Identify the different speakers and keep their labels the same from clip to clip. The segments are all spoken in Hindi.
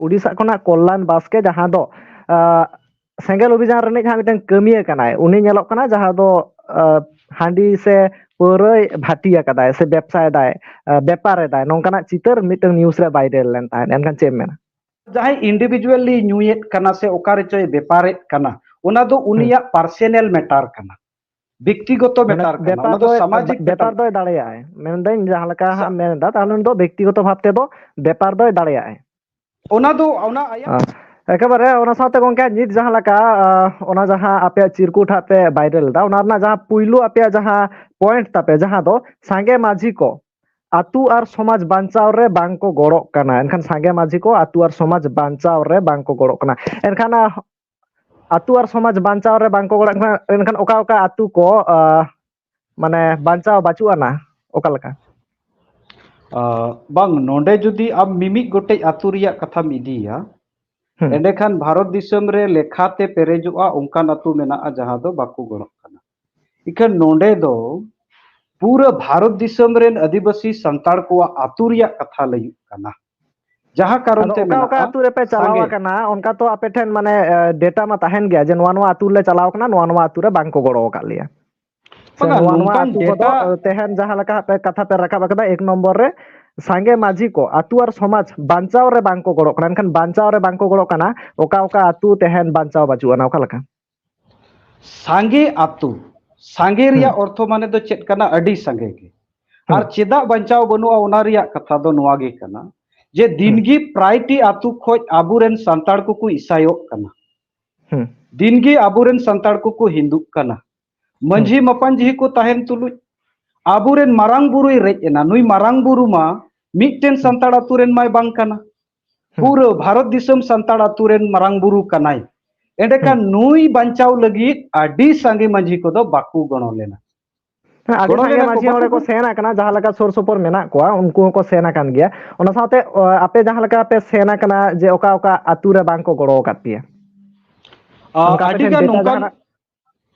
Speaker 1: ᱩᱲᱤᱥᱥᱟ ᱠᱷᱚᱱᱟᱜ ᱠᱚᱞᱞᱟᱱ ᱵᱟᱥᱠᱮ ᱡᱟᱦᱟᱸ ᱫᱚ ᱥᱮᱸᱜᱮᱞ ᱚᱵᱷᱤᱡᱟᱱ ᱨᱤᱱᱤᱡ ᱦᱟᱸᱜ ᱢᱤᱫᱴᱟᱝ ᱠᱟᱹᱢᱤᱭᱟᱹ ᱠᱟᱱᱟᱭ ᱩᱱᱤ ᱧᱮᱞᱚᱜ ᱠᱟᱱᱟ ᱡᱟᱦᱟᱸ ᱫᱚ ᱦᱟᱺᱰᱤ ᱥᱮ ᱯᱟᱹᱣᱨᱟᱹᱭ ᱵᱷᱟᱹᱴᱤ ᱟᱠᱟᱫᱟᱭ ᱥᱮ ᱵᱮᱵᱽᱥᱟᱭᱮᱫᱟᱭ ᱵᱮᱯᱟᱨ ᱮᱫᱟᱭ ᱱᱚᱝᱠᱟᱱᱟᱜ ᱪᱤᱛᱟᱹᱨ ᱢᱤᱫᱴᱟᱝ ᱱᱤᱭᱩᱡᱽ ᱨᱮ ᱵᱟᱭᱨᱮᱞ ᱞᱮᱱ ᱛᱟᱦᱮᱸᱫ ᱮᱱᱠᱷᱟᱱ ᱪᱮᱫ ᱢᱮᱱᱟ
Speaker 2: ᱡᱟᱦᱟᱸᱭ ᱤᱱᱰᱤᱵᱤᱡᱩᱣᱟᱞᱤ ᱧᱩᱭᱮᱫ ᱠᱟᱱᱟ ᱥᱮ ᱚᱠᱟᱨᱮ ᱪᱚᱭ ᱵᱮᱯᱟᱨᱮᱫ ᱠᱟᱱᱟ ᱚᱱᱟ ᱫᱚ ᱩᱱᱤᱭᱟᱜ ᱯᱟᱨᱥᱚᱱᱟᱞ ᱢᱮᱴᱟᱨ ᱠᱟᱱᱟ ᱵᱮᱠᱛᱤᱜᱚᱛᱚ ব্যাপার কানা ওনা দো সামাজিক ব্যাপার
Speaker 1: দয় দাঁড়ায় মেনদাই জাহালকা হা মেনদা ᱛᱟᱦᱚᱞᱮ ᱫᱚ ব্যক্তিগত ভাবতে ᱫᱚ ᱵᱮᱯᱟᱨ ᱫᱚᱭ দাঁড়ায়
Speaker 2: ᱚᱱᱟ ᱫᱚ ᱚᱱᱟ ᱟᱭᱟ
Speaker 1: ᱮᱠᱵᱟᱨᱮ ᱚᱱᱟ ᱥᱟᱶᱛᱮ ᱜᱚᱝᱠᱮ ᱱᱤᱛ ᱡᱟᱦᱟᱸ ᱞᱮᱠᱟ ᱚᱱᱟ ᱡᱟᱦᱟᱸ ᱟᱯᱮ ᱪᱤᱨᱠᱩᱴ ᱦᱟᱜ ᱯᱮ ᱵᱟᱭᱨᱟᱞ ᱫᱟ ᱚᱱᱟ ᱨᱮᱱᱟᱜ ᱡᱟᱦᱟᱸ ᱯᱩᱭᱞᱩ ᱟᱯᱮ ᱡᱟᱦᱟᱸ ᱯᱚᱭᱮᱱᱴ ᱛᱟᱯᱮ ᱡᱟᱦᱟᱸ ᱫᱚ ᱥᱟᱸᱜᱮ ᱢᱟᱹᱡᱷᱤ ᱠᱚ ᱟᱛᱩ ᱟᱨ ᱥᱚᱢᱟᱡᱽ ᱵᱟᱧᱪᱟᱣ ᱨᱮ ᱵᱟᱝ ᱠᱚ ᱜᱚᱲᱚᱜ ᱠᱟᱱᱟ ᱮᱱᱠᱷᱟᱱ ᱥᱟᱸᱜᱮ ᱢᱟᱹᱡᱷᱤ ᱠᱚ ᱟᱛᱩ ᱟᱨ ᱥᱚᱢᱟᱡᱽ ᱵᱟᱧᱪᱟᱣ ᱨᱮ ᱵᱟᱝ ᱠᱚ ᱜᱚᱲᱚᱜ ᱠᱟᱱᱟ ᱮᱱᱠᱷᱟᱱ ᱟᱛᱩ ᱟᱨ ᱥᱚᱢᱟᱡᱽ ᱵᱟᱧᱪᱟᱣ ᱨᱮ ᱵᱟᱝ ᱠᱚ ᱜᱚᱲᱚᱜ ᱠᱟᱱᱟ ᱮᱱᱠᱷᱟᱱ ᱚᱠᱟ ᱚᱠᱟ ᱟᱛᱩ ᱠᱚ ᱢᱟᱱᱮ ᱵᱟᱧᱪᱟᱣ ᱵᱟᱹᱪᱩᱜ ᱟᱱᱟ ᱚᱠᱟ ᱞᱮᱠᱟ
Speaker 2: बांग नोंडे जुदी आम मिमिक गोटे आतुरिया कथा मिदिया।
Speaker 1: हम्म।
Speaker 2: एंडेखान भारत दिसम रे लेखाते पेरेजुआ उनका नतु मेना आ जहाँ दो बाकु गणक कना इकन नोंडे दो पूरा भारत दिसम रे आदिवासी संताल को आतुरिया कथा लई कना जहाँ कारण ते मेना का
Speaker 1: आतुरे पे चलावा कना उनका तो आपेठन माने डेटा मा तहन गया जे नवानवा आतुले चलाव कना नवानवा आतुरे बांको गड़ो का लिया एक नम्बर रे सांगे माजी को आतुआर समाज बांचाव रे बांको गड़ो कना खान बांचाव रे बांको गड़ो कना ओका ओका आतु तेहन बांचाव बाजुआना ओका लका
Speaker 2: सांगे आतु सांगे रिया अर्थ माने तो चेत कना अडी सांगे के आर चेदा बांचाव बनुआ ओना रिया कथा दो नुआ गे कना जे दिनगी प्रायटी आतु खोज आबुरेन संताड़ को को ईसायो कना
Speaker 1: हम
Speaker 2: दिनगी आबुरेन संताड़ को को हिंदू कना ᱢᱟᱹᱡᱷᱤ ᱢᱟᱯᱟᱱᱡᱤ ᱠᱚ ᱛᱟᱦᱮᱱ ᱛᱩᱞᱩᱡ ᱟᱵᱚᱨᱮᱱ ᱢᱟᱨᱟᱝ ᱵᱩᱨᱩᱭ ᱨᱮᱡ ᱮᱱᱟ ᱱᱩᱭ ᱢᱟᱨᱟᱝ ᱵᱩᱨᱩ ᱢᱟ ᱢᱤᱫᱴᱮᱱ ᱥᱟᱱᱛᱟᱲ ᱟᱛᱩ ᱨᱮᱱ माय ᱵᱟᱝ ᱠᱟᱱᱟ ᱯᱩᱨᱟᱹ ᱵᱷᱟᱨᱚᱛ ᱫᱤᱥᱚᱢ ᱥᱟᱱᱛᱟᱲ ᱟᱛᱩ ᱨᱮᱱ ᱢᱟᱨᱟᱝ ᱵᱩᱨᱩ ᱠᱟᱱᱟᱭ ᱮᱸᱰᱮᱠᱷᱟᱱ ᱱᱩᱭ ᱵᱟᱧᱪᱟᱣ ᱞᱟᱹᱜᱤᱫ ᱟᱹᱰᱤ ᱥᱟᱸᱜᱮ ᱢᱟᱹᱡᱷᱤ ᱠᱚᱫᱚ ᱵᱟᱠᱚ ᱜᱚᱲᱚ ᱞᱮᱱᱟ
Speaker 1: ᱟᱹᱰᱤ ᱥᱟᱸᱜᱮ ᱢᱟᱹᱡᱷᱤ ᱦᱚᱲ ᱠᱚ ᱥᱮᱱ ᱟᱠᱟᱱᱟ ᱡᱟᱦᱟᱸ ᱞᱮᱠᱟ ᱥᱩᱨ ᱥᱩᱯᱩᱨ ᱢᱮᱱᱟᱜ ᱠᱚᱣᱟ ᱩᱱᱠᱩ ᱦᱚᱸᱠᱚ ᱥᱮᱱ ᱟᱠᱟᱱ ᱜᱮᱭᱟ ᱚᱱᱟ ᱥᱟᱶᱛᱮ ᱟᱯᱮ ᱡᱟᱦᱟᱸ ᱞᱮᱠᱟ ᱯᱮ ᱥᱮᱱ ᱟᱠᱟᱱᱟ ᱡᱮ ᱚᱠᱟ ᱚᱠᱟ ᱟᱛᱩ ᱨᱮ ᱵᱟᱝ ᱠᱚ ᱜᱚᱲᱚ ᱟᱠᱟᱫ ᱯᱮᱭᱟ
Speaker 2: ᱟᱹᱰᱤ ᱜᱟᱱ ᱱᱚᱝᱠᱟᱱ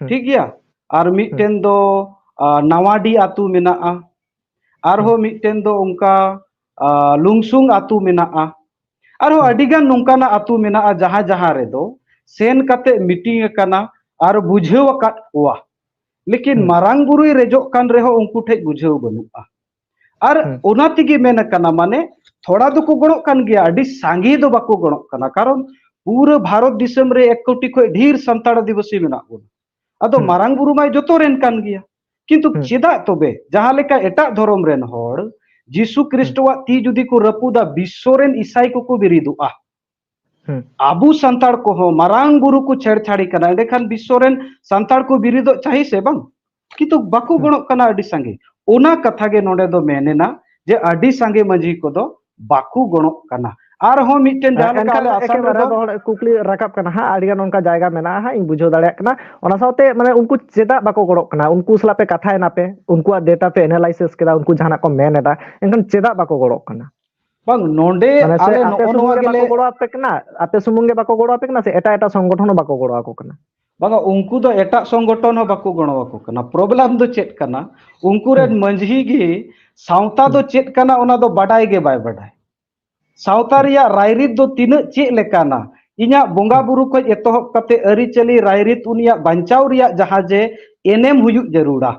Speaker 1: मेना
Speaker 2: ठीक गया और मिटेन दो नावाडी आतु मेना आरहो मिटेन दो उनका आतु मेना गान नोंकाना आतु मेना जहाँ जहाँ रे दो। सेन कते मीटिंग और बुझेव अकात कोआ लेकिन। मारांग बुरुई रेजोग कान रेहो उनको ठेज बुझेव बनुआ। और हम्म। ओना तिगी मेन कना माने थोड़ा दो को गणो कान गया अडी सांगी दो बाको गणो कना। कारण पूरा भारत दिसम रे एक कोटी खो ढेर संताड़ आदिवासी मेना बोन अदो हम्म। मारांग बुरु माय जतो गया। किंतु। चेदा तोबे जहाँ धर्म जीसु क्रिस्टवा ती जुदी को रपुदा विश्व रेन ईसाई को को बिरिदुआ
Speaker 1: हम्म।
Speaker 2: आबू संताड़ को हो मारांग बुरु को छेड़छाड़ी कना एंडेखान विश्व रेन संताड़ को बिरिदो चाही से बंग। किंतु बाको गणो कना अडी सांगे। ओना कथा गे नोडे दो मेनेना जे अडी सांगे मंझी को दो बाकू गणो कना। ᱟᱨᱦᱚᱸ ᱢᱤᱫᱴᱮᱱ ᱡᱟᱦᱟᱸ ᱞᱮᱠᱟ ᱟᱞᱮ ᱟᱥᱟᱢ ᱨᱮᱫᱚ
Speaker 1: ᱦᱚᱲ ᱠᱩᱠᱞᱤ ᱨᱟᱠᱟᱵ ᱠᱟᱱᱟ ᱦᱟᱸᱜ ᱟᱹᱰᱤ ᱜᱟᱱ ᱚᱱᱠᱟ ᱡᱟᱭᱜᱟ ᱢᱮᱱᱟᱜᱼᱟ ᱦᱟᱸᱜ ᱤᱧ ᱵᱩᱡᱷᱟᱹᱣ ᱫᱟᱲᱮᱭᱟᱜ ᱠᱟᱱᱟ ᱚᱱᱟ ᱥᱟᱶᱛᱮ ᱢᱟᱱᱮ ᱩᱱᱠᱩ ᱪᱮᱫᱟᱜ ᱵᱟᱠᱚ ᱜᱚᱲᱚᱜ ᱠᱟᱱᱟ ᱩᱱᱠᱩ ᱥᱟᱞᱟᱜ ᱯᱮ ᱠᱟᱛᱷᱟᱭᱮᱱᱟ ᱯᱮ ᱩᱱᱠᱩᱣᱟᱜ ᱰᱮᱴᱟ ᱯᱮ ᱮᱱᱟᱞᱟᱭᱥᱤᱥ ᱠᱮᱫᱟ ᱩᱱᱠᱩ ᱡᱟᱦᱟᱱᱟᱜ ᱠᱚ ᱢᱮᱱ ᱮᱫᱟ ᱮᱱᱠᱷᱟᱱ ᱪᱮᱫᱟᱜ ᱵᱟᱠᱚ ᱜᱚᱲᱚᱜ ᱠᱟᱱᱟ
Speaker 2: ᱵᱟᱝ ᱱᱚᱰᱮ ᱟᱞᱮ ᱱᱚᱜᱼᱚ ᱱᱚᱣᱟ ᱜᱮᱞᱮ
Speaker 1: ᱜᱚᱲᱚ ᱟᱯᱮ ᱠᱟᱱᱟ ᱟᱯᱮ ᱥᱩᱢᱩᱝ ᱜᱮ ᱵᱟᱠᱚ ᱜᱚᱲᱚ ᱟᱯᱮ ᱠᱟᱱᱟ ᱥᱮ ᱮᱴᱟᱜ ᱮᱴᱟᱜ ᱥᱚᱝᱜᱚᱴᱷᱚᱱ ᱦᱚᱸ ᱵᱟᱠᱚ ᱜᱚᱲᱚ ᱟᱠᱚ ᱠᱟᱱᱟ
Speaker 2: ᱵᱟᱝᱟ ᱩᱱᱠᱩ ᱫᱚ ᱮᱴᱟᱜ ᱥᱚᱝᱜᱚᱴᱷᱚᱱ ᱦᱚᱸ ᱵᱟᱠᱚ ᱜᱚᱲᱚ ᱟᱠᱚ ᱠᱟᱱᱟ ᱯᱨᱚᱵᱞᱮᱢ ᱫᱚ ᱪᱮᱫ ᱠᱟᱱᱟ ᱩᱱᱠᱩ ᱨᱮᱱ ᱢᱟᱺᱡᱷᱤ ᱜᱮ ᱥᱟᱶᱛᱟ ᱫᱚ ᱪᱮᱫ ᱠᱟᱱᱟ ᱚᱱᱟ ᱫᱚ ᱵᱟᱰᱟᱭ ᱜᱮ ᱵᱟᱭ ᱵᱟᱰᱟᱭ सावता रिया रायरित दो तीन चेत लेकाना इन्या बोंगा बुरु को एतोहब कते अरी चली रायरित उनिया बांचाव रिया जहाँ जे एनएम हुयुग जरूरा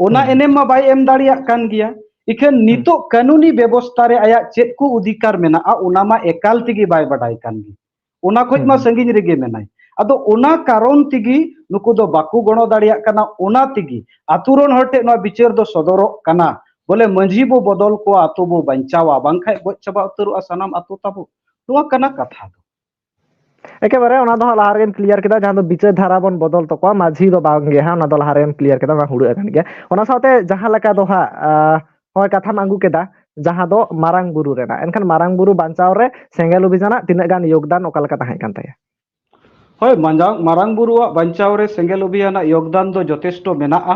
Speaker 2: ओना हम्म। एनएम मा बाय एम दाड़िया कान गिया इखन नितो कानूनी व्यवस्था रे आया चेत को अधिकार मेना आ ओना मा एकाल तिगी बाय बाडाय कान गी ओना खोज मा हम्म। संगिन रेगे मेनाय अदो ओना कारण तिगी नुकु दो बाकू गणो दाड़िया कना ओना तिगी आतुरन हरटे नो बिचार ᱵᱚᱞᱮ ᱢᱟᱺᱡᱷᱤ ᱵᱚ ᱵᱚᱫᱚᱞ ᱠᱚᱣᱟ ᱟᱛᱳ ᱵᱚ ᱵᱟᱧᱪᱟᱣᱟ ᱵᱟᱝᱠᱷᱟᱡ ᱜᱚᱡ ᱪᱟᱵᱟ ᱩᱛᱟᱹᱨᱚᱜᱼᱟ ᱥᱟᱱᱟᱢ ᱟᱛᱳ ᱛᱟᱵᱚ ᱱᱚᱣᱟ ᱠᱟᱱᱟ ᱠᱟᱛᱷᱟ ᱫᱚ
Speaker 1: একেবারে ওনা দহ লাহারেন ক্লিয়ার কিদা জাহান দো বিচার ধারা বন বদল তো কয়া মাঝি দো বাঙ্গে হ্যাঁ ওনা দহ লাহারেন ক্লিয়ার কিদা মা হুড়ু এখান গিয়া ওনা সাথে জাহা লাকা দো হা হয় কথা মাঙ্গু কেদা জাহা দো মারাং বুরু রেনা এনখান মারাং বুরু বাঁচাও রে সেঙ্গেল অভিযান তিনা গান যোগদান ওকা লাকা তাহাই কান তায়া
Speaker 2: হয় মারাং বুরুয়া বাঁচাও রে সেঙ্গেল অভিযান যোগদান দো যথেষ্ট মেনাআ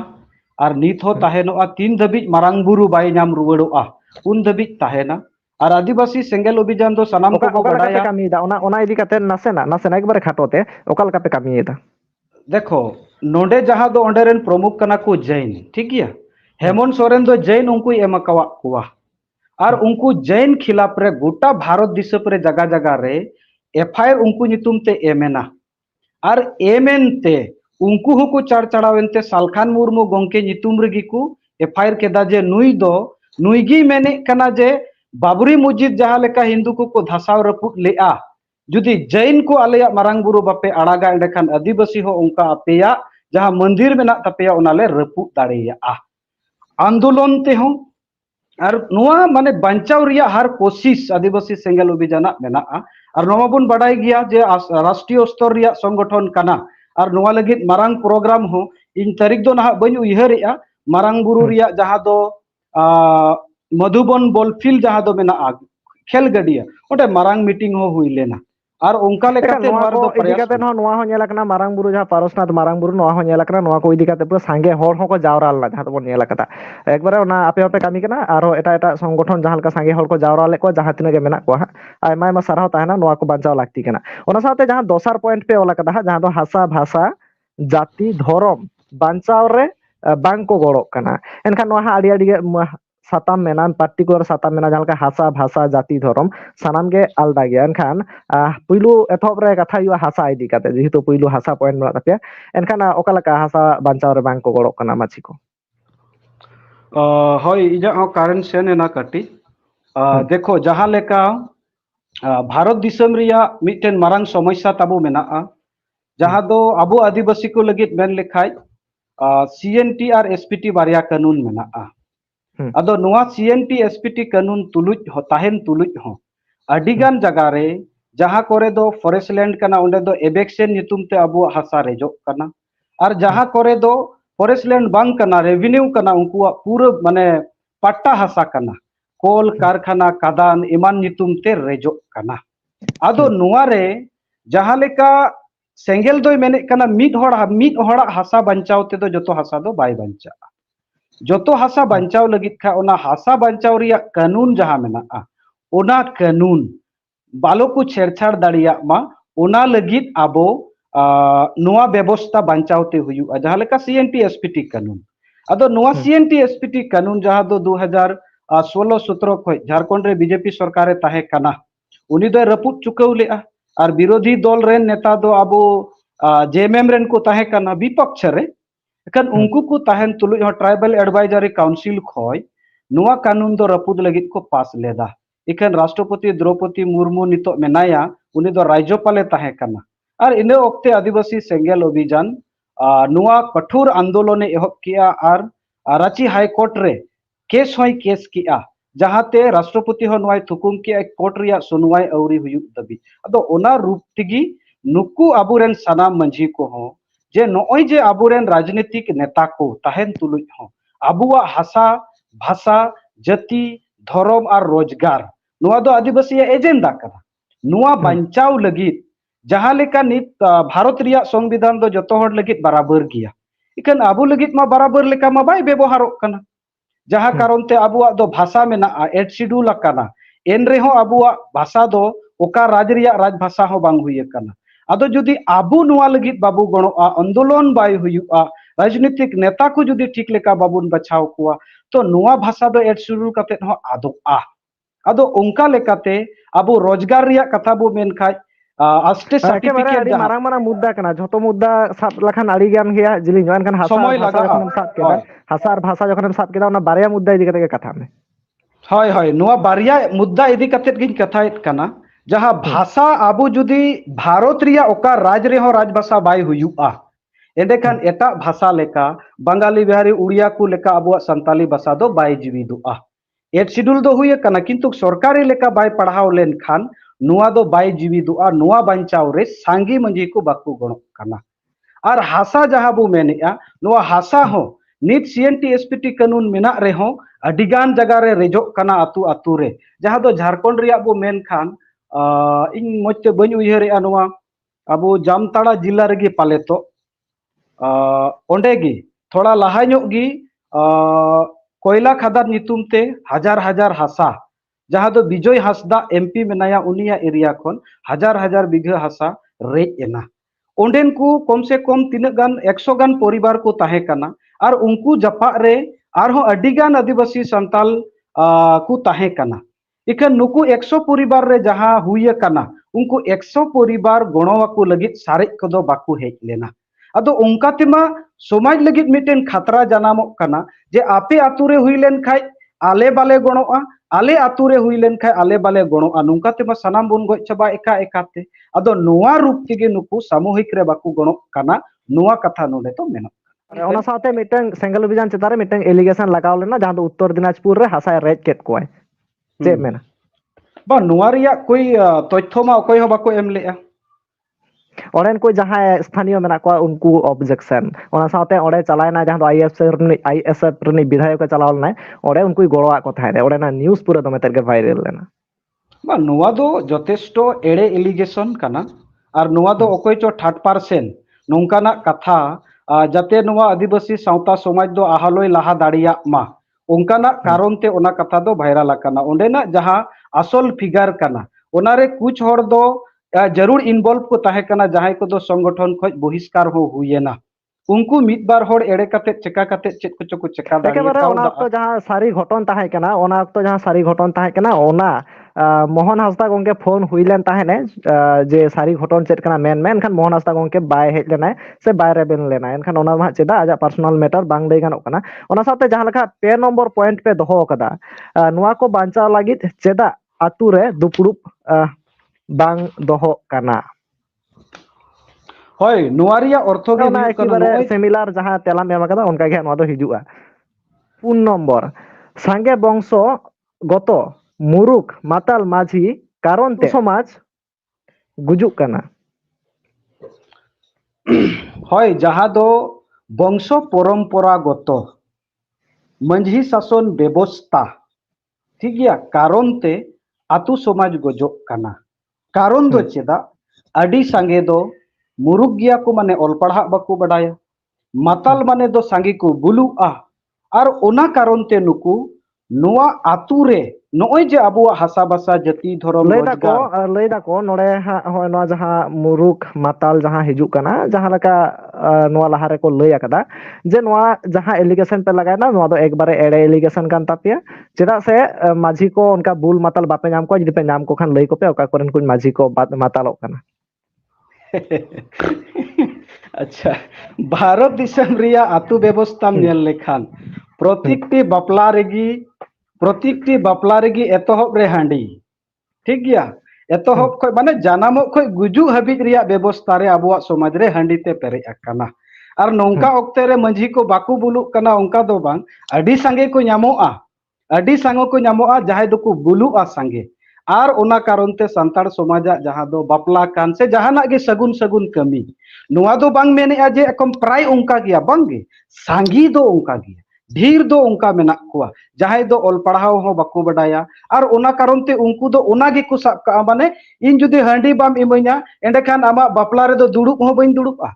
Speaker 2: আর নিত হো তাহেনোয়া তিন ধাবিজ মারাং বুরু বাই নাম রুয়াড়োয়া উন ধাবিজ তাহেনা আর আদিবাসী সেঙ্গেল অভিযান দো সানাম কো কো বাড়ায়া
Speaker 1: কামিয়েদা ওনা ওনা ইদি কাতে নাসে না নাসে না একবারে খাটোতে ওকাল কাপে কামিয়েদা
Speaker 2: দেখো নোডে জাহা দো অন্ডেরেন প্রমুখ কানা কো জৈন ঠিক গিয়া হেমন্ত সোরেন দো জৈন উনকু এমাকাওয়া কুয়া আর উনকু জৈন খিলাফ রে গোটা ভারত দিশপ রে জাগা জাগা রে এফআইআর উনকু নিতুমতে এমেনা আর এমএনতে उनको को चढ़चड़ावेनते सालखान मुर्मू, गंके नितुम को एफआईआर केदा जे नुई दो नुई गी मेने कना जे बाबरी मस्जिद जहाँ लेका हिंदू को को धसाव रपुट लेआ जुदी जैन को आलेया मारांग बुरु बापे अड़ागा एंडेखान आदिवासी हो, उनका आपेया, जहाँ मंदिर मेना तपेया ओनाले रपुट दाड़ेया आंदोलन ते हो, और नुआ माने बचाव रिया हर कोशिश आदिवासी सेंगल अभियान मेना और नुआ बन बाडाय गया जे राष्ट्रीय स्तर रिया संगठन कना और नुआ लगित मारंग प्रोग्राम हो इन तारीख दो ना बन उहरिया मारंग बुरु रिया जहाँ दो मधुबन बॉल फ़ील्ड जहाँ दो मेना खेल गडिया ओटे मारंग मीटिंग हो हुई लेना ᱟᱨ ᱚᱱᱠᱟ ᱞᱮᱠᱟᱛᱮ ᱱᱚᱣᱟ ᱫᱚ ᱤᱫᱤ ᱠᱟᱛᱮ
Speaker 1: ᱦᱚᱸ ᱱᱚᱣᱟ ᱦᱚᱸ ᱧᱮᱞ ᱟᱠᱟᱱᱟ ᱢᱟᱨᱟᱝ ᱵᱩᱨᱩ ᱡᱟᱦᱟᱸ ᱯᱟᱨᱚᱥᱱᱟᱛᱷ ᱢᱟᱨᱟᱝ ᱵᱩᱨᱩ ᱱᱚᱣᱟ ᱦᱚᱸ ᱧᱮᱞ ᱟᱠᱟᱱᱟ ᱱᱚᱣᱟ ᱠᱚ ᱤᱫᱤ ᱠᱟᱛᱮ ᱯᱩᱨᱟᱹ ᱥᱟᱸᱜᱮ ᱦᱚᱲ ᱦᱚᱸᱠᱚ ᱡᱟᱣᱨᱟ ᱞᱮᱱᱟ ᱡᱟᱦᱟᱸ ᱫᱚᱵᱚᱱ ᱧᱮᱞ ᱟᱠᱟᱫᱟ ᱮᱠᱵᱟᱨᱮ ᱚᱱᱟ ᱟᱯᱮ ᱦᱚᱸᱯᱮ ᱠᱟᱹᱢᱤ ᱠᱟᱱᱟ ᱟᱨᱦᱚᱸ ᱮᱴᱟᱜ ᱮᱴᱟᱜ ᱥᱚᱝᱜᱚᱴᱷᱚᱱ ᱡᱟᱦᱟᱸ ᱞᱮᱠᱟ ᱥᱟᱸᱜᱮ ᱦᱚᱲ ᱠᱚ ᱡᱟᱣᱨᱟ ᱞᱮᱫ ᱠᱚᱣᱟ ᱡᱟᱦᱟᱸ ᱛᱤᱱᱟᱹᱜ ᱜᱮ ᱢᱮᱱᱟᱜ ᱠᱚᱣᱟ ᱦᱟᱸᱜ ᱟᱭᱢᱟ ᱟᱭᱢᱟ ᱥᱟᱨᱦᱟᱣ ᱛᱟᱦᱮᱱᱟ ᱱᱚᱣᱟ ᱠᱚ ᱵᱟᱧᱪᱟᱣ ᱞᱟᱹᱠᱛᱤ ᱠᱟᱱᱟ ᱚᱱᱟ ᱥᱟᱶᱛᱮ ᱡᱟᱦᱟᱸ ᱫᱚᱥᱟᱨ ᱯᱚᱭᱮᱱᱴ ᱯᱮ ᱚᱞ ᱟᱠᱟᱫᱟ ᱦᱟᱸᱜ ᱡᱟᱦᱟᱸ ᱫᱚ ᱦᱟᱥᱟ ᱵᱷᱟᱥᱟ ᱡᱟᱹᱛᱤ ᱫᱷᱚᱨᱚᱢ ᱵᱟᱧᱪᱟᱣ ᱨᱮ ᱵᱟᱝ ᱠᱚ ᱜᱚᱲᱚᱜ ᱠᱟᱱᱟ ᱮᱱᱠᱷᱟᱱ ᱱᱚᱣᱟ ᱦᱟᱸᱜ ᱟᱹᱰᱤ ᱟᱹᱰᱤ ᱥᱟᱛᱟᱢ ᱢᱮᱱᱟᱱ ᱯᱟᱨᱴᱤᱠᱩᱞᱟᱨ ᱥᱟᱛᱟᱢ ᱢᱮᱱᱟ ᱡᱟᱦᱟᱸ ᱞᱮᱠᱟ ᱦᱟᱥᱟ ᱵᱷᱟᱥᱟ ᱡᱟᱹᱛᱤ ᱫᱷᱚᱨᱚᱢ ᱥᱟᱱᱟᱢ ᱜᱮ ᱟᱞᱫᱟ ᱜᱮᱭᱟ ᱮᱱᱠᱷᱟᱱ ᱯᱩᱭᱞᱩ ᱮᱛᱚᱦᱚᱵ ᱨᱮ ᱠᱟᱛᱷᱟ ᱦᱩᱭᱩᱜᱼᱟ ᱦᱟᱥᱟ ᱤᱫᱤ ᱠᱟᱛᱮ ᱡᱮᱦᱮᱛᱩ ᱯᱩᱭᱞᱩ ᱦᱟᱥᱟ ᱯᱚᱭᱮᱱᱴ ᱢᱮᱱᱟᱜ ᱛᱟᱯᱮᱭᱟ ᱮᱱᱠᱷᱟᱱ ᱚᱠᱟ ᱞᱮᱠᱟ ᱦᱟᱥᱟ ᱵᱟᱧᱪᱟᱣ ᱨᱮ ᱵᱟᱝ ᱠᱚ ᱜᱚᱲᱚᱜ ᱠᱟᱱᱟ ᱢᱟᱹᱪᱷᱤ ᱠᱚ
Speaker 2: ᱦᱳᱭ ᱤᱧᱟᱹᱜ ᱦᱚᱸ ᱠᱟᱨᱮᱱ ᱥᱮᱱ ᱮᱱᱟ ᱠᱟᱹᱴᱤᱡ ᱫᱮᱠᱷᱚ ᱡᱟᱦᱟᱸ ᱞᱮᱠᱟ ᱵᱷᱟᱨᱚᱛ ᱫᱤᱥᱚᱢ ᱨᱮᱭᱟᱜ ᱢᱤᱫᱴᱮᱱ ᱢᱟᱨᱟᱝ ᱥᱚᱢᱚᱥᱥᱟ ᱛᱟᱵᱚ ᱢᱮᱱᱟᱜᱼᱟ ᱡᱟᱦᱟᱸ ᱫᱚ ᱟᱵᱚ ᱟᱹᱫᱤᱵᱟᱹᱥᱤ ᱠᱚ ᱞᱟᱹᱜᱤᱫ ᱢᱮᱱ ᱞᱮᱠᱷᱟᱡ ᱥᱤ ᱮᱱ ᱴᱤ ᱟᱨ ᱮᱥ ᱯᱤ ᱴᱤ ᱵᱟᱨᱭᱟ ᱠᱟᱹᱱᱩᱱ ᱢᱮᱱᱟᱜᱼᱟ अब C N P S T कानून तुलुज तुलुज हों जगारे जहाँ कोरे फॉरेस्ट लैंड का एबेक्शन अब हासा रेजना और जहाँ कोरे दो फॉरेस्ट लैंड रेवेन्यू का उनको पूरा मान पट्टा हासा कर कल कारखाना कदान इमान रेजना अब जहाँ सेंगल दिन मिट हड़ा हासा बांचा जो हासा बै बांचा जो हासा ᱵᱟᱧᱪᱟᱣ ᱞᱟᱹᱜᱤᱫ खा हासा ᱦᱟᱥᱟ कानून जहाँ ᱠᱟᱹᱱᱩᱱ ᱡᱟᱦᱟᱸ बालो को छेड़छाड़ दाड़ियामा ओना लगित व्यवस्था बचावते हुआ टी लेका सीएनटी एसपीटी कानून टी नोआ सीएनटी एसपीटी कानून जहाँ दो 2016 17 खय झारखंड रे बीजेपी सरकारे ताहे काना उनी दो रपुत चुकाउ और विरोधी दल रेन नेता दो आबो जेएमएम रेन को विपक्ष रे एखन हम्म। उनको को हो ट्राइबल एडवाइजरी काउंसिल नुआ कानून दो रपुद लगित को पास लेदा। इखन राष्ट्रपति द्रौपदी मुर्मू नितो दो राज्यपाले और इन वक्ते आदिवासी सेंगेल नुआ कठोर आंदोलन एहब और रांची हाईकोर्ट रे केस होय केस किया जहाते राष्ट्रपति हो थुकुम के कोर्ट रिया सुनवाई अवरी हुयुग दबी। अदो ओना रूप तिगी नुकु आबुरेन सनाम मंझी को हो जे जे आबुरेन राजनीतिक नेता को ताहेन तुलुज हो। आबुआ हासा भाषा जाति धरम और रोज़गार। आदिवासी एजेंडा कना नोआ हम्म। बांचाव लगित। जहाँ नित भारत रिया संविधान दो जतो हर लगित बराबर गिया। इकन आबु लगित मा बराबर लेका मा बाय व्यवहारोग कना। जहाँ हम्म। कारण ते आबुआ दो भाषा मेना एड शिड्यूल काना। एन रेहो आबुआ भाषा दो ओका राज रिया राज भाषा हो बांग हुई काना। ᱟᱫᱚ ᱡᱩᱫᱤ ᱟᱵᱚ ᱱᱚᱣᱟ ᱞᱟᱹᱜᱤᱫ ᱵᱟᱵᱚ ᱜᱚᱲᱚᱜᱼᱟ ᱟᱱᱫᱳᱞᱚᱱ ᱵᱟᱭ ᱦᱩᱭᱩᱜᱼᱟ ᱨᱟᱡᱽᱱᱤᱛᱤᱠ ᱱᱮᱛᱟ ᱠᱚ ᱡᱩᱫᱤ ᱴᱷᱤᱠ ᱞᱮᱠᱟ ᱵᱟᱵᱚᱱ ᱵᱟᱪᱷᱟᱣ ᱠᱚᱣᱟ ᱛᱚ ᱱᱚᱣᱟ ᱵᱷᱟᱥᱟ ᱫᱚ ᱮᱰ ᱥᱩᱨᱩ ᱠᱟᱛᱮᱫ ᱦᱚᱸ ᱟᱫᱚᱜᱼᱟ ᱟᱫᱚ ᱚᱱᱠᱟ ᱞᱮᱠᱟᱛᱮ ᱟᱵᱚ ᱨᱚᱡᱽᱜᱟᱨ ᱨᱮᱭᱟᱜ ᱠᱟᱛᱷᱟ ᱵᱚ ᱢᱮᱱᱠᱷᱟᱡ আস্তে সার্টিফিকেট আদি
Speaker 1: মারাং ᱢᱟᱨᱟᱝ মুদ্দা কানা যত মুদ্দা সাব লাখান আড়ি গান গিয়া জিলি জয়েন কান হাসা সময় লাগা যখন সাব কেদা ᱵᱷᱟᱥᱟ ᱡᱚᱠᱷᱚᱱᱮᱢ ᱥᱟᱵ ᱠᱮᱫᱟ ᱚᱱᱟ ᱵᱟᱨᱭᱟ ᱢᱩᱫᱫᱟ ᱤᱫᱤ ইদি কাতে কথা মে
Speaker 2: ᱦᱳᱭ হয় নোয়া বারিয়া মুদ্দা ইদি কাতে গিন কথাইত কানা ᱡᱟᱦᱟᱸ हम्म। भाषा अब जुदी भारत ᱨᱮᱭᱟᱜ ᱚᱠᱟ ᱨᱟᱡᱽ ᱨᱮᱦᱚᱸ एंडेखान हम्म। एट भाषा लेका बंगाली बिहारी उड़िया को लेका अब सानी भाषा दो बै जीविदा एट शिड्यूल दो हुए कना किंतु सरकारी लेका बै पढ़ाव लेन खान नुआ दो बै जीविदा नुआ बचाव रे सांगी मंजी को बाको गणों और हासा जहाँ बो मेनेआ नुआ हासा हम्म। हो NEET C N T S P T कानून मेना रेहो अडिगान जगह रे रेजो कना आतु आतु रे। जहाँ दो झारखंड रिया बो मेन खान ᱤᱧ ᱢᱚᱡᱽ ᱛᱮ ᱵᱟᱹᱧ ᱩᱭᱦᱟᱹᱨᱮᱜᱼᱟ ᱱᱚᱣᱟ ᱟᱵᱚ ᱡᱟᱢᱛᱟᱲᱟ ᱡᱤᱞᱟ ᱨᱮᱜᱮ ᱯᱟᱞᱮᱛᱚ ᱚᱸᱰᱮ ᱜᱮ ᱛᱷᱚᱲᱟ ᱞᱟᱦᱟ ᱧᱚᱜ ᱜᱮ ᱠᱚᱭᱞᱟ ᱠᱷᱟᱫᱟᱱ ᱧᱩᱛᱩᱢ ᱛᱮ ᱦᱟᱡᱟᱨ ᱦᱟᱡᱟর ᱦᱟᱥᱟ ᱡᱟᱦᱟᱸ ᱫᱚ ᱵᱤᱡᱚᱭ ᱦᱟᱸᱥᱫᱟ ᱮᱢᱯᱤ ᱢᱮᱱᱟᱭᱟ ᱩᱱᱤᱭᱟᱜ ᱮᱨᱤᱭᱟ ᱠᱷᱚᱱ ᱦᱟᱡᱟᱨ ᱦᱟᱡᱟᱨ ᱵᱤᱜᱷᱟᱹ ᱦᱟᱥᱟ ᱨᱮᱡ ᱮᱱᱟ ᱚᱸᱰᱮᱱ ᱠᱚ ᱠᱚᱢ ᱥᱮ ᱠᱚᱢ ᱛᱤᱱᱟᱹᱜ ᱜᱟᱱ ᱮᱠᱥᱚ ᱜᱟᱱ ᱯᱚᱨᱤᱵᱟᱨ ᱠᱚ ᱛᱟᱦᱮᱸ ᱠᱟᱱᱟ ᱟᱨ ᱩᱱᱠᱩ ᱡᱟᱯᱟᱜ ᱨᱮ ᱟᱨᱦᱚᱸ ᱟᱹᱰᱤ ᱜᱟᱱ ᱟᱹᱫᱤᱵᱟᱹᱥᱤ ᱥᱟᱱᱛᱟᱲ ᱠᱚ ᱛᱟᱦᱮᱸ ᱠᱟᱱᱟ इखान नुकु एक्सो परिवार रे जहाँ हुई कना, उनको एक्सो परिवार गणवाकु लगित सारे कदो बाकु हेज लेना। अदो उनका तेमा समाज लगी मिटेन खतरा जनाम कना, जे आपे आतुरे हुई लेन खाय, आले बाले गणोआ आले आतुरे हुई लेन खाय, आले बाले गणोआ नुका तेमा सनाम बुन गय चबा एका एकाते। अदो नोआ रूप तिगे नुकु सामूहिक रे बाकु गणो कना, नोआ कथा नोडे तो मेन
Speaker 1: सेंगल अभियान ᱢᱤᱫᱴᱟᱝ एलिगेशन लगा लेना जहाँ तो उत्तर दिनाजपुर हासा रेज ᱡᱟᱦᱟᱸ ᱫᱚ
Speaker 2: ᱪᱮᱫ ᱦᱩᱸ
Speaker 1: ᱢᱮᱱᱟ
Speaker 2: ᱵᱟᱝ ᱱᱚᱣᱟ ᱨᱮᱭᱟᱜ ᱠᱳᱭ ᱛᱚᱛᱛᱷᱚ ᱢᱟ ᱚᱠᱚᱭ ᱦᱚᱸ ᱵᱟᱠᱚ ᱮᱢ ᱞᱮᱜᱼᱟ
Speaker 1: ᱚᱸᱰᱮᱱ ᱠᱚ ᱡᱟᱦᱟᱸᱭ ᱥᱛᱷᱟᱱᱤᱭᱚ ᱢᱮᱱᱟᱜ ᱠᱚᱣᱟ ᱩᱱᱠᱩ ᱚᱵᱡᱮᱠᱥᱮᱱ ᱚᱱᱟ ᱥᱟᱶᱛᱮ ᱚᱸᱰᱮ ᱪᱟᱞᱟᱣᱮᱱᱟ ᱡᱟᱦᱟᱸ ᱫᱚ ᱟᱭ ᱮᱥ ᱮᱯᱷ ᱨᱤᱱᱤᱡ ᱟᱭ ᱮᱥ ᱮᱯᱷ ᱨᱤᱱᱤᱡ ᱵᱤᱫᱷᱟᱭᱚᱠ ᱮ ᱪᱟᱞᱟᱣ ᱞᱮᱱᱟᱭ ᱚᱸᱰᱮ ᱩᱱᱠᱩᱭ ᱜᱚᱲᱚᱣᱟᱫ ᱠᱚ ᱛᱟᱦᱮᱸᱫ ᱚᱸᱰᱮᱱᱟᱜ ᱱᱤᱭᱩᱡ ᱯᱩᱨᱟᱹ ᱫᱚᱢᱮ ᱛᱮᱫ ᱜᱮ ᱵᱷᱟᱭᱨᱟᱞ ᱞᱮᱱᱟ
Speaker 2: ᱵᱟᱝ ᱱᱚᱣᱟ ᱫᱚ ᱡᱚᱛᱷᱮᱥᱴᱚ ᱮᱲᱮ ᱮᱞᱤᱜᱮᱥᱚᱱ ᱠᱟᱱᱟ ᱟᱨ ᱱᱚᱣᱟ ᱫᱚ ᱚᱠᱚᱭ ᱪᱚ ᱛᱷᱟᱨᱰ ᱯᱟᱨᱥᱮᱱ ᱱᱚᱝᱠᱟᱱᱟᱜ ᱠᱟᱛᱷᱟ ᱟ ᱡᱟᱛᱮ ᱱᱚᱣᱟ ᱟᱹᱫᱤᱵᱟᱹᱥᱤ ᱥᱟᱶᱛᱟ ᱥᱚᱢᱟᱡᱽ ᱫᱚ ᱟᱦᱟᱞᱚᱭ ᱞᱟᱦᱟ ᱫᱟᱲᱮᱭᱟᱜ ᱢᱟ ᱚᱱᱠᱟᱱᱟᱜ ᱦᱩᱸ ᱠᱟᱨᱚᱱ ᱛᱮ ᱚᱱᱟ ᱠᱟᱛᱷᱟ ᱫᱚ ᱵᱷᱟᱭᱨᱟᱞ ᱟᱠᱟᱱᱟ ᱚᱸᱰᱮᱱᱟᱜ ᱡᱟᱦᱟᱸ ᱟᱥᱚᱞ ᱯᱷᱤᱜᱟᱨ ᱠᱟᱱᱟ ᱚᱱᱟᱨᱮ ᱠᱩᱪ ᱦᱚᱲ ᱫᱚ ᱟ ᱡᱟᱹᱨᱩᱲ ᱤᱱᱵᱚᱞᱵᱷ ᱠᱚ ᱛᱟᱦᱮᱸ ᱠᱟᱱᱟ ᱡᱟᱦᱟᱸᱭ ᱠᱚᱫᱚ ᱥᱚᱝᱜᱚᱴᱷᱚᱱ ᱠᱷᱚᱡ ᱵᱚᱦᱤᱥᱠᱟᱨ ᱦᱚᱸ ᱦᱩᱭᱮᱱᱟ ᱩᱱᱠᱩ ᱢᱤᱫ ᱵᱟᱨ ᱦᱚᱲ ᱮᱲᱮ ᱠᱟᱛᱮᱫ ᱪᱮᱠᱟ ᱠᱟᱛᱮᱫ ᱪᱮᱫ ᱠᱚᱪᱚ ᱠᱚ ᱪᱮᱠᱟ ᱫᱟᱲᱮ ᱮᱠᱮᱵᱟᱨᱮ ᱚᱱᱟ ᱠᱟᱣᱫᱟ ᱚᱠᱛᱚ
Speaker 1: ᱡᱟᱦᱟᱸ ᱥᱟᱹᱨᱤ ᱜᱷᱚᱴᱚᱱ ᱛᱟᱦᱮᱸ ᱠᱟᱱᱟ ᱚᱱᱟ ᱚᱠᱛᱚ ᱡᱟᱦᱟᱸ ᱥᱟᱹᱨᱤ ᱜᱷᱚᱴᱚᱱ ᱛᱟᱦᱮᱸ ᱠᱟᱱᱟ ᱚᱱᱟ ᱟ ᱢᱳᱦᱚᱱ ᱦᱟᱸᱥᱫᱟ ᱜᱚᱝᱠᱮ ᱯᱷᱳᱱ ᱦᱩᱭ ᱞᱮᱱ ᱛᱟᱦᱮᱸᱱᱮ ᱟ ᱡᱮ ᱥᱟᱹᱨᱤ ᱜᱷᱚᱴᱚᱱ ᱪᱮᱫ ᱠᱟᱱᱟ ᱢᱮᱱ ᱢᱮ ᱮᱱᱠᱷᱟᱱ ᱢᱳᱦᱚᱱ ᱦᱟᱸᱥᱫᱟ ᱜᱚᱝᱠᱮ ᱵᱟᱭ ᱦᱮᱡ ᱞᱮᱱᱟᱭ ᱥᱮ ᱵᱟᱭ ᱨᱮᱵᱮᱱ ᱞᱮᱱᱟ ᱮᱱᱠᱷᱟᱱ ᱚᱱᱟ ᱫᱚ ᱦᱟᱸᱜ ᱪᱮᱫᱟᱜ ᱟᱡᱟᱜ ᱯᱟᱨᱥᱚᱱᱟᱞ ᱢᱮᱴᱟᱨ ᱵᱟᱝ ᱞᱟᱹᱭ ᱜᱟᱱᱚᱜ ᱠᱟᱱᱟ ᱚᱱᱟ ᱥᱟᱶᱛᱮ ᱡᱟᱦᱟᱸ ᱞᱮᱠᱟ ᱯᱮ ᱱᱚᱢᱵᱚᱨ ᱯᱚᱭᱮᱱᱴ ᱯᱮ ᱫᱚᱦᱚ ᱟᱠᱟᱫᱟ ᱟ ᱱᱚᱣᱟ ᱠᱚ ᱵᱟᱧᱪᱟᱣ ᱞᱟᱹᱜᱤᱫ ᱪᱮᱫᱟᱜ ᱟᱛᱩ ᱨᱮ ᱫᱩᱯᱲᱩᱵ ᱟ ᱵᱟᱝ ᱫᱚᱦᱚᱜ ᱠᱟᱱᱟ
Speaker 2: ᱦᱳᱭ ᱱᱚᱣᱟ ᱨᱮᱭᱟᱜ ᱚᱨᱛᱷᱚ ᱜᱮ ᱚᱱᱟ ᱦᱩᱭᱩᱜ ᱠᱟᱱᱟ ᱮᱠᱮᱵᱟᱨᱮ ᱱᱚᱜᱼᱚᱭ
Speaker 1: ᱥᱤᱢᱤᱞᱟᱨ ᱡᱟᱦᱟᱸ ᱛᱮᱞᱟᱢ ᱮᱢ ᱟᱠᱟᱫᱟ ᱚᱱᱠᱟ ᱜᱮ ᱦᱟᱸᱜ ᱱᱚᱣᱟ ᱫᱚ ᱦᱤᱡᱩᱜᱼᱟ ᱯᱩᱱ ᱱᱚᱢᱵᱚᱨ ᱥᱟᱸᱜᱮ ᱵᱚᱝᱥᱚ ᱜᱚᱛᱚ ᱢᱩᱨᱩᱠᱷ ᱢᱟᱛᱟᱞ ᱢᱟᱹᱡᱷᱤ ᱠᱟᱨᱚᱱ ᱛᱮ ᱥᱚᱢᱟᱡᱽ ᱜᱩᱡᱩᱜ ᱠᱟᱱᱟ
Speaker 2: ᱦᱳᱭ ᱡᱟᱦᱟᱸ ᱫᱚ ᱵᱚᱝᱥᱚ ᱯᱚᱨᱚᱢᱯᱚᱨᱟ ᱜᱚᱛᱚ ᱢᱟᱺᱡᱷᱤ ᱥᱟᱥᱚᱱ ᱵᱮᱵᱚᱥᱛᱷᱟ ᱴᱷᱤᱠ ᱜᱮᱭᱟ ᱠᱟᱨᱚᱱ ᱛᱮ ᱟᱛᱩ ᱥᱚᱢᱟᱡᱽ ᱜᱚᱡᱚᱜ ᱠᱟᱱᱟ ᱠᱟᱨᱚᱱ ᱫᱚ ᱦᱩᱸ ᱪᱮᱫᱟᱜ ᱟᱹᱰᱤ ᱥᱟᱸᱜᱮ ᱫᱚ ᱢᱩᱨᱩᱠ ᱜᱮᱭᱟ ᱠᱚ ᱢᱟᱱᱮ ᱚᱞ ᱯᱟᱲᱦᱟᱜ ᱵᱟᱠᱚ ᱵᱟᱰᱟᱭᱟ ᱢᱟᱛᱟᱞ ᱦᱩᱸ ᱢᱟᱱᱮ ᱫᱚ ᱥᱟᱸᱜᱮ ᱠᱚ ᱵᱩᱞᱩᱜᱼᱟ ᱟᱨ ᱚᱱᱟ ᱠᱟᱨᱚᱱ ᱛᱮ ᱱᱩᱠᱩ ᱱᱚᱣᱟ ᱟᱛᱩ ᱨᱮ ᱱᱚᱜᱼᱚᱭ ᱡᱮ ᱟᱵᱚᱣᱟᱜ ᱦᱟᱥᱟ ᱵᱷᱟᱥᱟ ᱡᱟᱹᱛᱤ ᱫᱷᱚᱨᱚᱢ ᱞᱟᱹᱭ ᱫᱟᱠᱚ ᱨᱳᱡᱽᱜᱟᱨ
Speaker 1: ᱞᱟᱹᱭ ᱫᱟᱠᱚ ᱱᱚᱰᱮ ᱦᱟᱸᱜ ᱦᱚᱸᱜᱼᱚᱭ ᱱᱚᱣᱟ ᱡᱟᱦᱟᱸ ᱢᱩᱨᱩᱠᱷ ᱢᱟᱛᱟᱞ ᱡᱟᱦᱟᱸ ᱦᱤᱡᱩᱜ ᱠᱟᱱᱟ ᱡᱟᱦᱟᱸ ᱞᱮᱠᱟ ᱟ ᱱᱚᱣᱟ ᱞᱟᱦᱟ ᱨᱮᱠᱚ ᱞᱟᱹᱭ ᱟᱠᱟᱫᱟ ᱡᱮ ᱱᱚᱣᱟ ᱡᱟᱦᱟᱸ ᱮᱞᱤᱜᱮᱥᱚᱱ ᱯᱮ ᱞᱟᱜᱟᱭᱮᱫᱟ ᱱᱚᱣᱟ ᱫᱚ ᱮᱠᱵᱟᱨᱮ ᱮᱲᱮ ᱮᱞᱤᱜᱮᱥᱚᱱ ᱠᱟᱱ ᱛᱟᱯᱮᱭᱟ ᱪᱮᱫᱟᱜ ᱥᱮ ᱢᱟᱹᱡᱷᱤ ᱠᱚ ᱚᱱᱠᱟ ᱵᱩᱞ ᱢᱟᱛᱟᱞ ᱵᱟᱯᱮ ᱧᱟᱢ ᱠᱚᱣᱟ ᱡᱩᱫᱤ ᱯᱮ ᱧᱟᱢ ᱠᱚ ᱠᱷᱟᱱ ᱞᱟᱹᱭ ᱠᱚᱯᱮ ᱚᱠᱟ ᱠᱚᱨᱮᱱ ᱠᱚ ᱢᱟᱹᱡᱷᱤ ᱠᱚ ᱵᱟᱫ ᱢᱟᱛᱟᱞᱚᱜ ᱠᱟᱱᱟ
Speaker 2: ᱟᱪᱪᱷᱟ ᱵᱷᱟᱨᱚᱛ ᱫᱤᱥᱚᱢ ᱨᱮᱭᱟᱜ ᱟᱛᱩ ᱵᱮᱵᱚᱥᱛᱷᱟᱢ ᱦᱩᱸ ᱧᱮᱞ ᱞᱮᱠᱷᱟᱱ ᱦᱩᱸ ᱯᱨᱚᱛᱮᱠᱴᱤ ᱵᱟᱯᱞᱟ ᱨᱮᱜᱤ ᱯᱨᱚᱛᱮᱠᱴᱤ ᱵᱟᱯᱞᱟ ᱨᱮᱜᱮ ᱮᱛᱚᱦᱚᱵ ᱨᱮ ᱦᱟᱺᱰᱤ ᱴᱷᱤᱠ ᱜᱮᱭᱟ ᱦᱩᱸ ᱮᱛᱚᱦᱚᱵ ᱠᱷᱚᱱ ᱢᱟᱱᱮ ᱡᱟᱱᱟᱢᱚᱜ ᱠᱷᱚᱱ ᱜᱩᱡᱩᱜ ᱦᱟᱹᱵᱤᱡ ᱨᱮᱭᱟᱜ ᱵᱮᱵᱚᱥᱛᱷᱟ ᱨᱮ ᱟᱵᱚᱣᱟᱜ ᱥᱚᱢᱟᱡᱽ ᱨᱮ ᱦᱟᱺᱰᱤ ᱛᱮ ᱯᱮᱨᱮᱡ ᱟᱠᱟᱱᱟ ᱟᱨ ᱱᱚᱝᱠᱟ ᱦᱩᱸ ᱚᱠᱛᱮ ᱨᱮ ᱢᱟᱺᱡᱷᱤ ᱠᱚ ᱵᱟᱠᱚ ᱵᱩᱞᱩᱜ ᱠᱟᱱᱟ ᱚᱱᱠᱟ ᱫᱚ ᱵᱟᱝ ᱟᱹᱰᱤ ᱥᱟᱸᱜᱮ ᱠᱚ ᱧᱟᱢᱚᱜᱼᱟ ᱟᱹᱰᱤ ᱥᱟᱸᱜᱮ ᱠᱚ ᱧᱟᱢᱚᱜᱼᱟ ᱡᱟᱦᱟᱸᱭ ᱫᱚᱠᱚ ᱵᱩᱞᱩᱜᱼᱟ ᱥᱟᱸᱜᱮ ᱟᱨ ᱚᱱᱟ ᱠᱟᱨᱚᱱ ᱛᱮ ᱥᱟᱱᱛᱟᱲ ᱥᱚᱢᱟᱡᱟᱜ ᱡᱟᱦᱟᱸ ᱫᱚ ᱵᱟᱯᱞᱟ ᱠᱟᱱ ᱥᱮ ᱡᱟᱦᱟᱱᱟᱜ ᱜᱮ ᱥᱟᱹᱜᱩᱱ ᱥᱟᱹᱜᱩᱱ ᱠᱟᱹᱢᱤ ᱱᱚᱣᱟ ᱫᱚ ᱵᱟᱝ ᱢᱮᱱᱮᱫᱼᱟ ᱡᱮ ᱮᱠᱫᱚᱢ ᱯᱨᱟᱭ ᱚᱱᱠᱟ ᱜᱮᱭᱟ ᱵᱟᱝᱜᱮ ᱥᱟᱸᱜᱮ ᱫᱚ ᱚᱱᱠᱟ ᱜᱮᱭᱟ ढेर दो उनका मेना कुआ जहाँ दो ऑल पढ़ाओ हो बाको बडाया और उना कारण ते उनको दो उना के को साब का माने इन जुदी हंडी बाम इमैना एंडे खान आमा बापला रे दो दुड़ुक हो बइन दुड़ुका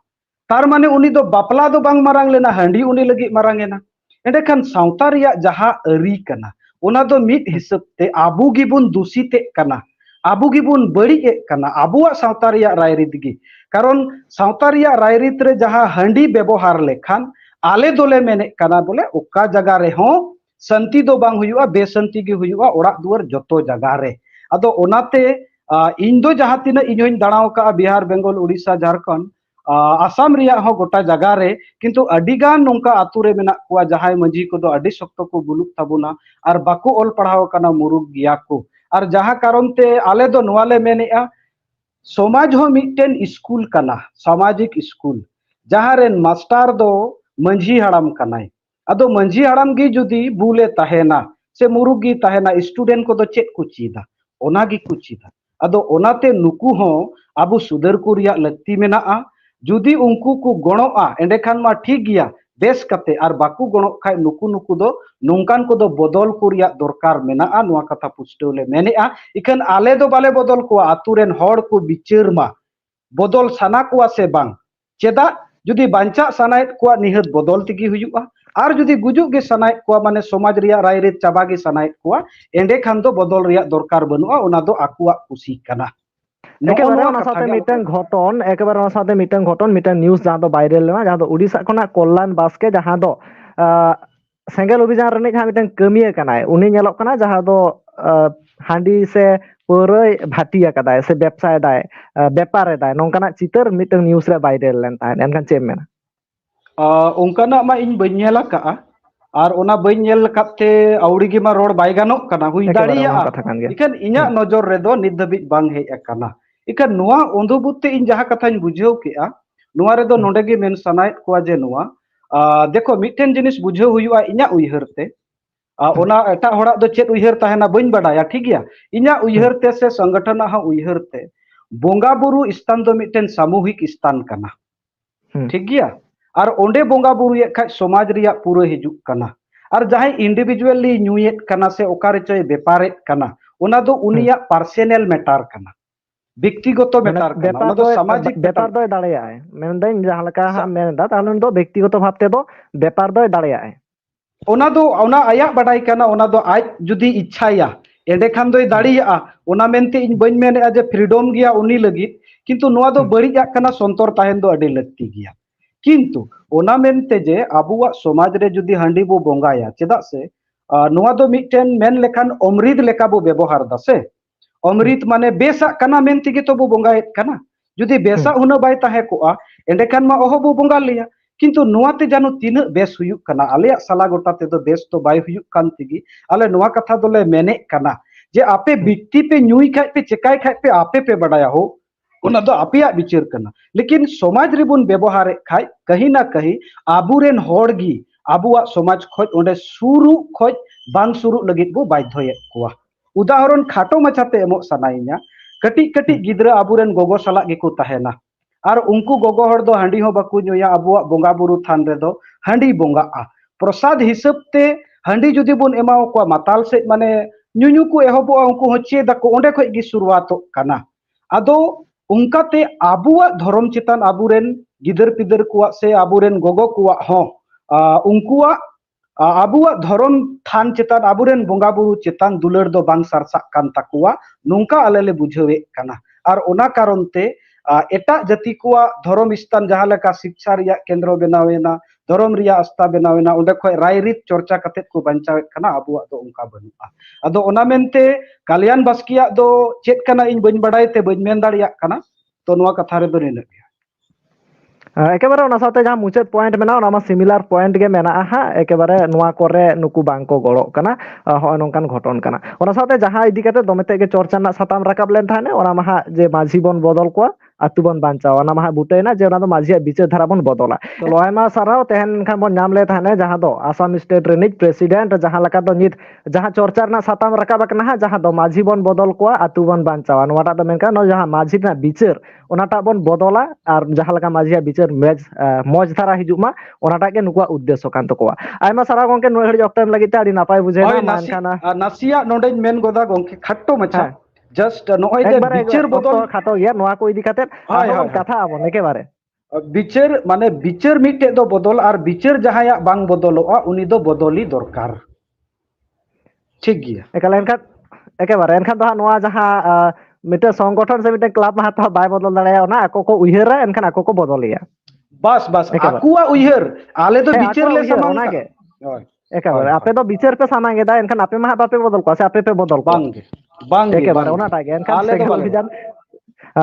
Speaker 2: तार माने उनी दो बापला दो बांग मारांग लेना, हंडी उनी लगी मारांग एना एंडे खान साउता रिया जहाँ अरी कना। उना दो मीट हिसाब ते आबू गिबुन दूषित कना। आबू गिबुन बड़ी ए कना। आबुआ साउता रिया रायरीत गी। कारण साउता रिया रायरीत रे जहाँ हंडी व्यवहार लेखान आले दोले मेने, कना बोले ओका जगह रे हो शांति दो बांग हुआ बेशांति की हुआ ओड़ा दुआर जतो जगह रे। अदो ओनाते इन दो जहाँ तीना इन होइन दाड़ाओ का बिहार, बंगाल, उड़ीसा, झारखंड आसाम रिया हो गोटा जगह रे, किंतु अडीगान नोंका आतुरे मेना कुआ जहाय मंजी को दो अडी शक्तो को बुलुक तबुना और बाको ओल पढ़ाओ कना मुरुग गिया को। और जहाँ कारण ते आले दो नुवाले नवाले आ, समाज हो मिटेन स्कूल कना, सामाजिक स्कूल, जहाँ रे मास्टर दो मंझी हड़म कनाय अदो मंझी हड़म गी जुदी बुले तहेना, से मुरुगी तहेना, स्टूडेंट को तो दो चेत कुचीदा, ओना गी कुचीदा। अदो ओनाते नुकु हो अबु सुधर कुरिया लत्ती में ना आ, जुदी उनकु कु गणो आ, एंडे खान मा ठीक गया बेस कते, आर बाकु गणो खाय नुकु नुकु दो, नुंकान को दो बदल कुरिया दरकार में ना आ, नुआ कथा पुष्टोले मैंने आ। इखन आले दो बाले बदल को आतुरेन होड़ को बिचिर मा, बदल साना को आ से बांग, चेदा जुदी बांचा सनाय को निहत बदल तक और जुदी गुजुगे सनाय को माने समाज राय रेत चाबा सनाय को एंडे खान बदल दरकार बनुआ खुशी
Speaker 1: घटन एक घटन निज़ जहाँ उड़ीसा खा कल्याण बास्के सेंगल अभियान कमिया ᱦᱟᱺᱰᱤ ᱥᱮ ᱯᱟᱹᱣᱨᱟᱹᱭ ᱵᱷᱟᱹᱴᱤ ᱟᱠᱟᱫᱟᱭ ᱥᱮ ᱵᱮᱵᱽᱥᱟᱭ ᱫᱟᱭ ᱵᱮᱯᱟᱨ ᱮᱫᱟᱭ ᱱᱚᱝᱠᱟᱱᱟᱜ ᱪᱤᱛᱟᱹᱨ ᱢᱤᱫᱴᱟᱝ ᱱᱤᱭᱩᱡ ᱨᱮ ᱵᱟᱭᱨᱮᱞ ᱞᱮᱱ ᱛᱟᱦᱮᱸᱫ ᱮᱱᱠᱷᱟᱱ ᱪᱮᱫ ᱮᱢ ᱢᱮᱱᱟ
Speaker 2: ᱚᱱᱠᱟᱱᱟᱜ ᱢᱟ ᱤᱧ ᱵᱟᱹᱧ ᱧᱮᱞ ᱟᱠᱟᱜᱼᱟ ᱟᱨ ᱚᱱᱟ ᱵᱟᱹᱧ ᱧᱮᱞ ᱟᱠᱟᱫ ᱛᱮ ᱟᱹᱣᱲᱤ ᱜᱮᱢᱟ ᱨᱚᱲ ᱵᱟᱭ ᱜᱟᱱᱚᱜ ᱠᱟᱱᱟ ᱦᱩᱭ ᱫᱟᱲᱮᱭᱟᱜᱼᱟ ᱮᱠᱷᱟᱱ ᱤᱧᱟᱹᱜ ᱱᱚᱡᱚᱨ ᱨᱮᱫᱚ ᱱᱤᱛ ᱫᱷᱟᱹᱵᱤᱡ ᱵᱟᱝ ᱦᱮᱡ ᱟᱠᱟᱱᱟ ᱮᱠᱷᱟᱱ ᱱᱚᱣᱟ ᱚᱸᱫᱚᱵᱩᱛ ᱛᱮ ᱤᱧ ᱡᱟᱦᱟᱸ ᱠᱟᱛᱷᱟᱧ ᱵᱩᱡᱷᱟᱹᱣ ᱠᱮᱜᱼᱟ ᱱᱚᱣᱟ ᱨᱮᱫᱚ ᱱᱚᱰᱮ ᱜᱮ ᱢᱮᱱ ᱥᱟᱱᱟᱭᱮᱫ ᱠᱚᱣᱟ ᱡᱮ ᱱᱚᱣᱟ ᱫᱮᱠᱷᱚ ᱢᱤᱫᱴᱮᱱ ᱡᱤᱱᱤᱥ ᱵᱩᱡᱷᱟᱹᱣ ᱦᱩᱭᱩᱜᱼᱟ ᱤᱧᱟᱹᱜ ᱩᱭᱦᱟᱹᱨ ᱛᱮ चे उ बन बढ़ाया ठीक है इन उसे संगठन उहरते बंगा बुरु स्थान सामूहिक स्थान ठीक है और बंगा बुरु समाज पूरा हजुना और जहाँ इंडिविजुअली से बेपारे पार्सनल मैटार व्यक्तिगत मैटार बेपार
Speaker 1: दाड़ा है व्यक्तिगत भावते बेपार दाड़ा है
Speaker 2: आया बाडाई आज जुदी इच्छा एंडेखान दाड़ा इन बन मे जो फ्रीडम गया कि हम्म। बड़ी सन्तर तहन लाती गया। कितु अब समाज रे जुदी हाँ बो बंगा चेदा से अमृत लेका बो व्यवहार से। अमृत माने बेसा मन तो बो बंगा जुदी बेसा हम्म। हुना बै तहे को एंडेखान मा अह बो बंगा लिया। किंतु नोआते तीन बेस हुयुक सला गोटा बेस तो बाय कथा दोले जे आपे बिट्टी पे नु खाय पे चिकाय पे आपे पे बड़ाया हो विचार लेकिन समाज रेबन व्यवहार खाय कहीं ना कहीं आबुरेन अब समाज खोज सुरु खोज लगे बो बा उदाहरण खाटो मचाते एमो कटी कटी गिद्रा आबुरेन गोगो सला गेको तहेना और उनको गोगो हड़ दो हंडी हो बाकू नुया बुरु थान रे दो प्रसाद हिसाब से हाँ जुदी बोन एमा को माताल से माने नुनु को एहबो उनको होचे दको ओंडे खoj चितान अबुरेन गिदर पिदर को से अब गोगो को हो उनकुआ थान चितान अबुरेन बोंगा बुरु चितान दुलर दो सारसा कान तकुआ नुंका अलेले बुझवे और ओना एटा जाति को धर्म स्थान जहाँ शिक्षा केंद्र बनावेना धर्म आस्था बनावेना उंडे खय चर्चा कते को बंचावेत अब अबुआ दो उनका बनुआ अदो ओना बास्किया दो चेत इन बन बड़ाई ते बन मेन तो कथा रे दो एक
Speaker 1: एकेबारे ओना साथे जहाँ मुचाद पॉइंट मेना ओना मा सिमिलर पॉइंट गे मेना हा एकेबारे नुवा कोरे नुकु बांको गड़ो कना होय घटन करना ओना साथे जहाँ इदी कते चर्चा ना साताम रकाब लेन जे माझी बन बदल को ᱛᱟᱦᱮᱸᱱᱟ ᱚᱱᱟ ᱢᱟ ᱦᱟᱸᱜ ᱡᱮ ᱢᱟᱺᱡᱷᱤ ᱵᱚᱱ ᱵᱚᱫᱚᱞ ᱠᱚᱣᱟ ᱟᱛᱩ ᱵᱚᱱ ᱵᱟᱧᱪᱟᱣᱟ ᱚᱱᱟ ᱢᱟ ᱦᱟᱸᱜ ᱵᱩᱴᱟᱹᱭᱮᱱᱟ ᱡᱮ ᱚᱱᱟ ᱫᱚ ᱢᱟᱺᱡᱷᱤᱭᱟᱜ ᱵᱤᱪᱟᱹᱨ ᱫᱷᱟᱨᱟ ᱵᱚᱱ ᱵᱚᱫᱚᱞᱟ ᱛᱚ ᱟᱭᱢᱟ ᱥᱟᱨᱦᱟᱣ ᱛᱮᱦᱮᱧ ᱠᱷᱟᱱ ᱵᱚᱱ ᱧᱟᱢ ᱞᱮ ᱛᱟᱦᱮᱸᱱᱟ ᱡᱟᱦᱟᱸ ᱫᱚ ᱟᱥᱟᱢ ᱥᱴᱮᱴ ᱨᱤᱱᱤᱡ ᱯᱨᱮᱥᱤᱰᱮᱱᱴ ᱡᱟᱦᱟᱸ ᱞᱮᱠᱟ ᱫᱚ ᱱᱤᱛ ᱡᱟᱦᱟᱸ ᱪᱚᱨᱪᱟ ᱨᱮᱱᱟᱜ ᱥᱟᱛᱟᱢ ᱨᱟᱠᱟᱵ ᱟᱠᱟᱱᱟ ᱦᱟᱸᱜ ᱡᱟᱦᱟᱸ ᱫᱚ ᱢᱟᱺᱡᱷᱤ ᱵᱚᱱ ᱵᱚᱫᱚᱞ ᱠᱚᱣᱟ ᱟᱛᱩ ᱵᱚᱱ ᱵᱟᱧᱪᱟᱣᱟ ᱱᱚᱣᱟᱴᱟᱜ ᱫᱚ ᱢᱮᱱᱠᱷᱟᱱ ᱱᱚᱣᱟ ᱡᱟᱦᱟᱸ ᱢᱟᱺᱡᱷᱤ ᱨᱮᱱᱟᱜ ᱵᱤᱪᱟᱹᱨ ᱚᱱᱟᱴᱟᱜ ᱵᱚᱱ ᱵᱚᱫᱚᱞᱟ ᱟᱨ ᱡᱟᱦᱟᱸ ᱞᱮᱠᱟ ᱢᱟᱺᱡᱷᱤᱭᱟᱜ ᱵᱤᱪᱟᱹᱨ ᱢᱮᱡ ᱢᱚᱡᱽ ᱫᱷᱟᱨᱟ ᱦᱤᱡᱩᱜ ᱢᱟ ᱚᱱᱟᱴᱟᱜ ᱜᱮ ᱱᱩᱠᱩᱣᱟᱜ ᱩᱫᱽᱫᱮᱥᱥᱚ ᱠᱟᱱ ᱛᱟᱠᱚᱣᱟ ᱟᱭᱢᱟ ᱥᱟᱨᱦᱟᱣ ᱜᱚᱝᱠᱮ ᱱᱩᱱᱟᱹᱜ ᱜᱷᱟᱹᱲᱤᱡ ᱚᱠᱛᱚ ᱮᱢ ᱞᱟᱹᱜᱤᱫ ᱛᱮ ᱟᱹᱰᱤ ᱱᱟᱯᱟᱭ ᱦᱳᱭ ᱵᱩᱡᱷᱟᱹᱣᱱᱟ ᱢᱟ ᱱᱟᱥᱮ ᱮᱱᱠᱷᱟᱱ
Speaker 2: ᱟᱨ ᱱᱟᱥᱮᱭᱟᱜ ᱱᱚᱰᱮᱧ ᱢᱮᱱ ᱜᱚᱫᱟ ᱜᱚᱝᱠᱮ ᱠᱷᱟᱴᱴᱚ ᱢᱟᱪᱷᱟ জাস্ট নয় বিচের বোতল
Speaker 1: ᱱᱚᱣᱟ ᱠᱚ ᱤᱫᱤ ᱠᱟᱛᱮᱫ ᱠᱟᱛᱷᱟ ᱟᱵᱚᱱ ᱮᱠᱮᱵᱟᱨᱮ
Speaker 2: বিচের মানে বিচের মিটে দো বদল আর বিচের যাহায়া বাং বদলোয়া উনি দো বদলি দরকার। ঠিক গিয়া।
Speaker 1: একালে এনখান একেবারে এনখান দো নয়া যাহা মিটে সংগঠন সে মিটে ক্লাব মাহাতা বাই বদল দাঁড়ায় না আকো কো উইহেরা এনখান আকো কো বদলিয়া
Speaker 2: বাস বাস আকুয়া উইহের আলে তো বিচের লে সামান
Speaker 1: একেবারে আপে দো বিচের পে সামাঙ্গে দা এনখান আপে মাহাতা পে বদল কো আপে পে বদল কো।
Speaker 2: ᱮᱫᱟ ᱮᱱᱠᱷᱟᱱ ᱟᱯᱮ ᱢᱟ ᱦᱟᱸᱜ ᱵᱟᱯᱮ ᱵᱚᱫᱚᱞ ᱠᱚᱣᱟ ᱥᱮ ᱟᱯᱮ ᱯᱮ ᱵᱚᱫᱚᱞ ᱠᱚᱣᱟ ᱵᱟᱝᱜᱮ ᱵᱟᱝᱜᱮ ᱮᱠᱮᱵᱟᱨᱮ ᱵᱟᱝᱜᱮ
Speaker 1: ᱚᱱᱟᱴᱟᱜ ᱜᱮ ᱮᱱᱠᱷᱟᱱ ᱟᱞᱮ ᱫᱚ ᱥᱮᱸᱜᱮᱞ ᱵᱟᱞᱮ ᱚᱵᱷᱤᱡᱟᱱ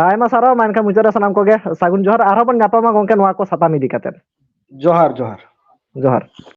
Speaker 1: ᱟᱭᱢᱟ ᱥᱟᱨᱦᱟᱣ ᱢᱟ ᱮᱱᱠᱷᱟᱱ ᱢᱩᱪᱟᱹᱫ ᱨᱮ ᱥᱟᱱᱟᱢ ᱠᱚᱜᱮ ᱥᱟᱹᱜᱩᱱ ᱡᱚᱦᱟᱨ ᱟᱨᱦᱚᱸ ᱵᱚᱱ ᱧᱟᱯᱟᱢᱟ ᱜᱚᱝᱠᱮ ᱱᱚᱣᱟ ᱠᱚ ᱥᱟᱛᱟᱢ ᱤᱫᱤ ᱠᱟᱛᱮᱫ
Speaker 2: ᱡᱚᱦᱟᱨ ᱡᱚᱦᱟᱨ
Speaker 1: ᱡᱚᱦᱟᱨ